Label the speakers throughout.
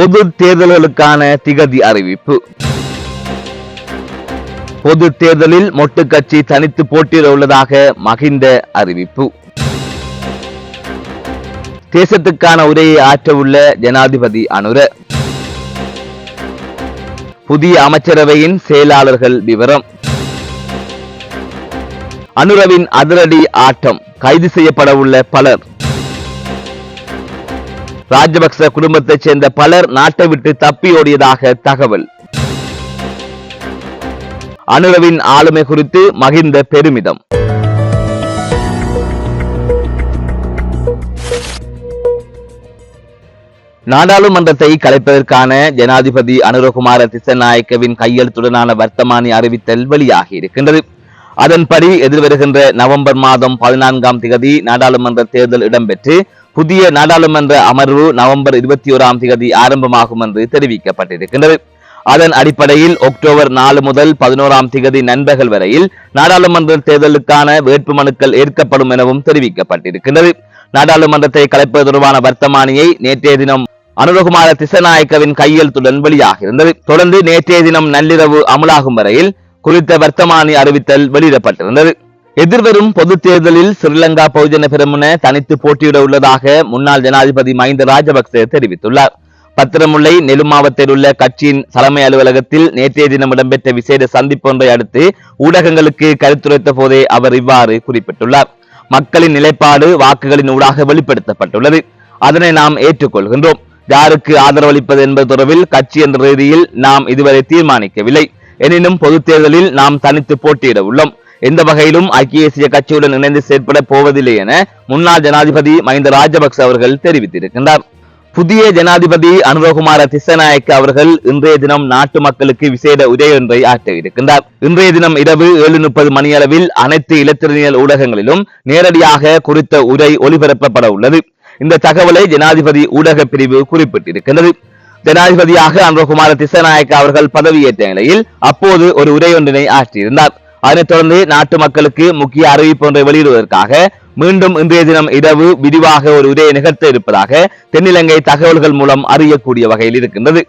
Speaker 1: பொது தேர்தல்களுக்கான திகதி அறிவிப்பு. பொது தேர்தலில் மொட்டு கட்சி தனித்து போட்டியிட உள்ளதாக மகிந்த அறிவிப்பு. தேசத்துக்கான உரையை ஆற்றவுள்ள ஜனாதிபதி அனுர. புதிய அமைச்சரவையின் செயலாளர்கள் விவரம். அனுரவின் அதிரடி ஆட்டம் கைது செய்யப்படவுள்ள பலர். ராஜபக்ச குடும்பத்தைச் சேர்ந்த பலர் நாட்டை விட்டு தப்பியோடியதாக தகவல். அனுரவின் ஆளுமை குறித்து மகிந்த பெருமிதம். நாடாளுமன்றத்தை கலைப்பதற்கான ஜனாதிபதி அனுரகுமார திசநாயக்கவின் கையெழுத்துடனான வர்த்தமானி அறிவித்தல் வெளியாகி இருக்கின்றது. அதன்படி எதிர்வருகின்ற நவம்பர் மாதம் பதினான்காம் திகதி நாடாளுமன்ற தேர்தல் இடம்பெற்று புதிய நாடாளுமன்ற அமர்வு நவம்பர் இருபத்தி ஓராம் திகதி ஆரம்பமாகும் என்று தெரிவிக்கப்பட்டிருக்கின்றது. அதன் அடிப்படையில் அக்டோபர் நாலு முதல் பதினோராம் திகதி நண்பகல் வரையில் நாடாளுமன்ற தேர்தலுக்கான வேட்புமனுக்கள் ஏற்கப்படும் எனவும் தெரிவிக்கப்பட்டிருக்கின்றது. நாடாளுமன்றத்தை கலைப்பது தொடர்பான வர்த்தமானியை நேற்றைய தினம் அனுரகுமார திசநாயக்கவின் கையெழுத்துடன் வெளியாகியிருந்தது. தொடர்ந்து நேற்றைய தினம் நள்ளிரவு அமலாகும் வரையில் குறித்த வர்த்தமானி அறிவித்தல் வெளியிடப்பட்டிருந்தது. எதிர்வரும் பொது தேர்தலில் ஸ்ரீலங்கா பகுஜன பெருமுன தனித்து போட்டியிட உள்ளதாக முன்னாள் ஜனாதிபதி மஹிந்த ராஜபக்சே தெரிவித்துள்ளார். பத்திரமுல்லை நெலுமாவத்தில் உள்ள கட்சியின் தலைமை அலுவலகத்தில் நேற்றைய தினம் இடம்பெற்ற விசேட சந்திப்பு ஒன்றை அடுத்து ஊடகங்களுக்கு கருத்துரைத்த போதே அவர் இவ்வாறு குறிப்பிட்டுள்ளார். மக்களின் நிலைப்பாடு வாக்குகளின் ஊடாக வெளிப்படுத்தப்பட்டுள்ளது. அதனை நாம் ஏற்றுக்கொள்கின்றோம். யாருக்கு ஆதரவளிப்பது என்பது தொடர்பில் கட்சி என்ற ரீதியில் நாம் இதுவரை தீர்மானிக்கவில்லை. எனினும் பொதுத் தேர்தலில் நாம் தனித்து போட்டியிட உள்ளோம். எந்த வகையிலும் ஐக்கிய தேசிய கட்சியுடன் இணைந்து செயற்பட போவதில்லை என முன்னாள் ஜனாதிபதி மஹிந்த ராஜபக்ச அவர்கள் தெரிவித்திருக்கின்றார். புதிய ஜனாதிபதி அனுரகுமார திசநாயக்க அவர்கள் இன்றைய தினம் நாட்டு மக்களுக்கு விசேட உரையொன்றை ஆற்ற இருக்கின்றார். இன்றைய தினம் இரவு ஏழு முப்பது மணியளவில் அனைத்து இலத்திரனியல் ஊடகங்களிலும் நேரடியாக குறித்த உரை ஒளிபரப்பப்பட உள்ளது. இந்த தகவலை ஜனாதிபதி ஊடக பிரிவு குறிப்பிட்டிருக்கின்றது. ஜனாதிபதியாக அனுரகுமார திசநாயக்க அவர்கள் பதவியேற்ற நிலையில் அப்போது ஒரு உரையொன்றினை ஆற்றியிருந்தார். அதனைத் தொடர்ந்து நாட்டு மக்களுக்கு முக்கிய அறிவிப்பு ஒன்றை வெளியிடுவதற்காக மீண்டும் இன்றைய தினம் இரவு விரிவாக ஒரு உரையை நிகழ்த்த இருப்பதாக தென்னிலங்கை தகவல்கள் மூலம் அறியக்கூடிய வகையில் இருக்கின்றது.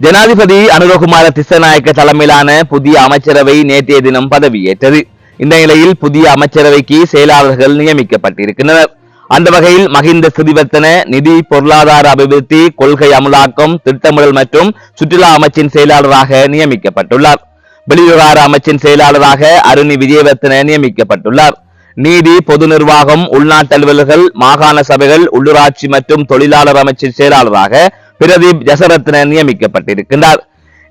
Speaker 1: ஜனாதிபதி அனுரகுமார திசநாயக்க தலைமையிலான புதிய அமைச்சரவை நேற்றைய தினம் பதவியேற்றது. இந்த நிலையில் புதிய அமைச்சரவைக்கு செயலாளர்கள் நியமிக்கப்பட்டிருக்கின்றனர். அந்த வகையில் மகிந்த சிறிவர்த்தன நிதி பொருளாதார அபிவிருத்தி கொள்கை அமலாக்கம் திட்டமிடல் மற்றும் சுற்றுலா அமைச்சின் செயலாளராக நியமிக்கப்பட்டுள்ளார். வெளிவிவகார அமைச்சின் செயலாளராக அருணி விஜயவர்த்தன நியமிக்கப்பட்டுள்ளார். நீதி பொது நிர்வாகம் உள்நாட்டு அலுவலர்கள் மாகாண சபைகள் உள்ளூராட்சி மற்றும் தொழிலாளர் அமைச்சின் செயலாளராக பிரதீப் ஜசரத்ன நியமிக்கப்பட்டிருக்கின்றார்.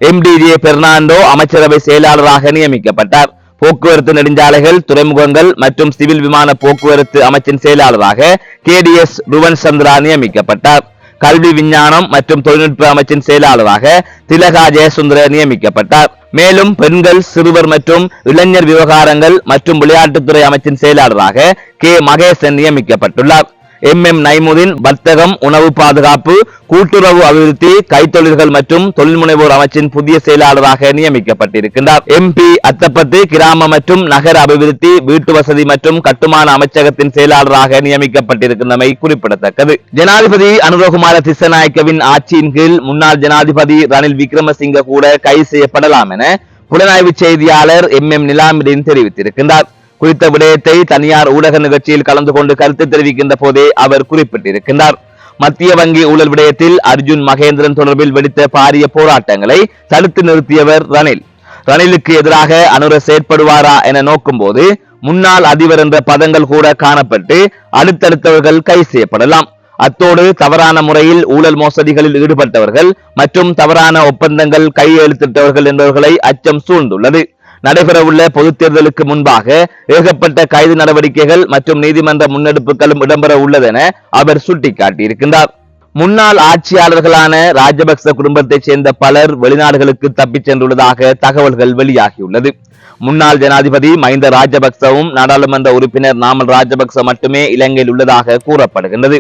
Speaker 1: எம்டிஜே பெர்னாண்டோ அமைச்சரவை செயலாளராக நியமிக்கப்பட்டார். போக்குவரத்து நெடுஞ்சாலைகள் துறைமுகங்கள் மற்றும் சிவில் விமான போக்குவரத்து அமைச்சின் செயலாளராக கேடிஎஸ் ருவன் சந்திரா நியமிக்கப்பட்டார். கல்வி விஞ்ஞானம் மற்றும் தொழில்நுட்ப அமைச்சின் செயலாளராக திலகா ஜெயசுந்தர நியமிக்கப்பட்டார். மேலும் பெண்கள் சிறுவர் மற்றும் இளைஞர் விவகாரங்கள் மற்றும் விளையாட்டுத்துறை அமைச்சின் செயலாளராக கே. மகேசன் நியமிக்கப்பட்டுள்ளார். எம் எம் நைமுதீன் வர்த்தகம் உணவு பாதுகாப்பு கூட்டுறவு அபிவிருத்தி கைத்தொழில்கள் மற்றும் தொழில் முனைவோர் அமைச்சின் புதிய செயலாளராக நியமிக்கப்பட்டிருக்கின்றார். எம்பி அத்தப்பத்து கிராம மற்றும் நகர அபிவிருத்தி வீட்டு வசதி மற்றும் கட்டுமான அமைச்சகத்தின் செயலாளராக நியமிக்கப்பட்டிருக்கின்றமை குறிப்பிடத்தக்கது. ஜனாதிபதி அனுரகுமார திசநாயக்கவின் ஆட்சியின் கீழ் முன்னாள் ஜனாதிபதி ரணில் விக்ரமசிங்க கூட கைது செய்யப்படலாம் என புலனாய்வு செய்தியாளர் எம் எம் நிலாமிடின் தெரிவித்திருக்கின்றார். குறித்த விடயத்தை தனியார் ஊடக நிகழ்ச்சியில் கலந்து கொண்டு கருத்து தெரிவிக்கின்ற போதே அவர் குறிப்பிட்டிருக்கின்றார். மத்திய வங்கி ஊழல் விடயத்தில் அர்ஜுன் மகேந்திரன் தொடர்பில் வெடித்த பாரிய போராட்டங்களை தடுத்து நிறுத்தியவர் ரணில். ரணிலுக்கு எதிராக அனுர செயற்படுவாரா என நோக்கும்போது முன்னாள் அதிபர் என்ற பதங்கள் கூட காணப்பட்டு அடுத்தடுத்தவர்கள் கை செய்யப்படலாம். அத்தோடு தவறான முறையில் ஊழல் மோசடிகளில் ஈடுபட்டவர்கள் மற்றும் தவறான ஒப்பந்தங்கள் கையெழுத்திட்டவர்கள் என்பவர்களை அச்சம் சூழ்ந்துள்ளது. நடைபெறவுள்ள பொதுத் தேர்தலுக்கு முன்பாக ஏகப்பட்ட கைது நடவடிக்கைகள் மற்றும் நீதிமன்ற முன்னெடுப்புகளும் இடம்பெற உள்ளதென அவர் சுட்டிக்காட்டியிருக்கின்றார். முன்னாள் ஆட்சியாளர்களான ராஜபக்ச குடும்பத்தைச் சேர்ந்த பலர் வெளிநாடுகளுக்கு தப்பிச் சென்றுள்ளதாக தகவல்கள் வெளியாகியுள்ளது. முன்னாள் ஜனாதிபதி மஹிந்த ராஜபக்சவும் நாடாளுமன்ற உறுப்பினர் நாமல் ராஜபக்ச மட்டுமே இலங்கையில் உள்ளதாக கூறப்படுகின்றது.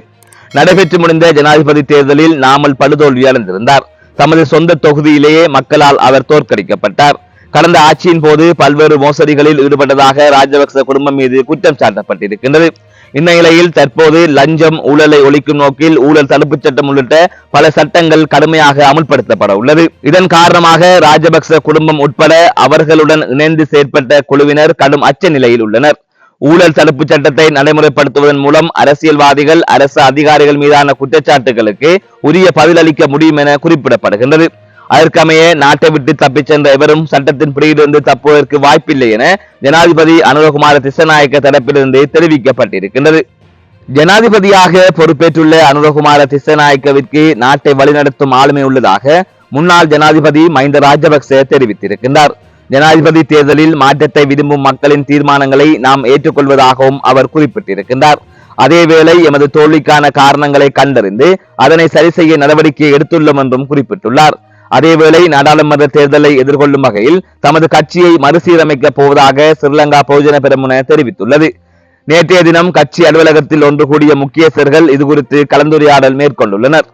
Speaker 1: நடைபெற்று முடிந்த ஜனாதிபதி தேர்தலில் நாமல் படுதோல்வி அடைந்திருந்தார். தமது சொந்த தொகுதியிலேயே மக்களால் அவர் தோற்கடிக்கப்பட்டார். கடந்த ஆட்சியின் போது பல்வேறு மோசடிகளில் ஈடுபட்டதாக ராஜபக்ச குடும்பம் மீது குற்றம் சாட்டப்பட்டிருக்கின்றது. இந்நிலையில் தற்போது லஞ்சம் ஊழலை ஒழிக்கும் நோக்கில் ஊழல் தடுப்பு சட்டம் உள்ளிட்ட பல சட்டங்கள் கடுமையாக அமுல்படுத்தப்பட உள்ளது. இதன் காரணமாக ராஜபக்ச குடும்பம் உட்பட அவர்களுடன் இணைந்து செயற்பட்ட குழுவினர் கடும் அச்ச நிலையில் உள்ளனர். ஊழல் தடுப்பு சட்டத்தை நடைமுறைப்படுத்துவதன் மூலம் அரசியல்வாதிகள் அரசு அதிகாரிகள் மீதான குற்றச்சாட்டுகளுக்கு உரிய பதிலளிக்க முடியும் என குறிப்பிடப்படுகின்றது. அதற்கமைய நாட்டை விட்டு தப்பிச் சென்ற எவரும் சட்டத்தின் பிடியிலிருந்து தப்புவதற்கு வாய்ப்பில்லை என ஜனாதிபதி அனுரகுமார திசநாயக்க தரப்பிலிருந்து தெரிவிக்கப்பட்டிருக்கின்றது. ஜனாதிபதியாக பொறுப்பேற்றுள்ள அனுரகுமார திசநாயக்கவிற்கு நாட்டை வழிநடத்தும் ஆளுமை உள்ளதாக முன்னாள் ஜனாதிபதி மஹிந்த ராஜபக்ச தெரிவித்திருக்கின்றார். ஜனாதிபதி தேர்தலில் மாற்றத்தை விரும்பும் மக்களின் தீர்மானங்களை நாம் ஏற்றுக்கொள்வதாகவும் அவர் குறிப்பிட்டிருக்கின்றார். அதேவேளை எமது தோல்விக்கான காரணங்களை கண்டறிந்து அதனை சரி செய்ய நடவடிக்கை எடுத்துள்ளோம் என்றும் குறிப்பிட்டுள்ளார். அதேவேளை நாடாளுமன்ற தேர்தலை எதிர்கொள்ளும் வகையில் தமது கட்சியை மறுசீரமைக்கப் போவதாக ஸ்ரீலங்கா பொதுஜன பெருமுன தெரிவித்துள்ளது. நேற்றைய தினம் கட்சி அலுவலகத்தில் ஒன்று கூடிய முக்கியஸ்தர்கள் இதுகுறித்து கலந்துரையாடல் மேற்கொண்டுள்ளனர்.